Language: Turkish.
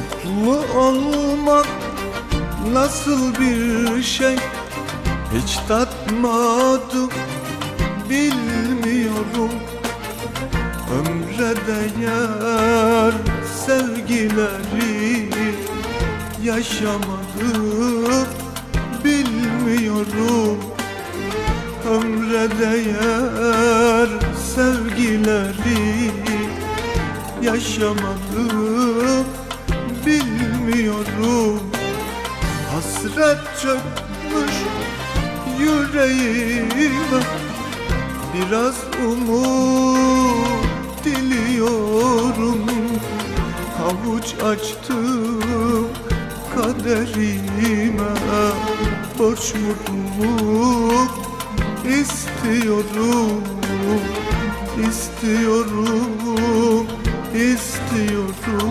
Mutlu olmak nasıl bir şey? Hiç tatmadım bilmiyorum. Ömre değer sevgileri yaşamadım bilmiyorum. Ömre değer sevgileri yaşamadım Hasret çökmüş yüreğime. Biraz umut diliyorum. Havuç açtım kaderime. Borç mutluluk istiyorum İstiyorum, istiyorum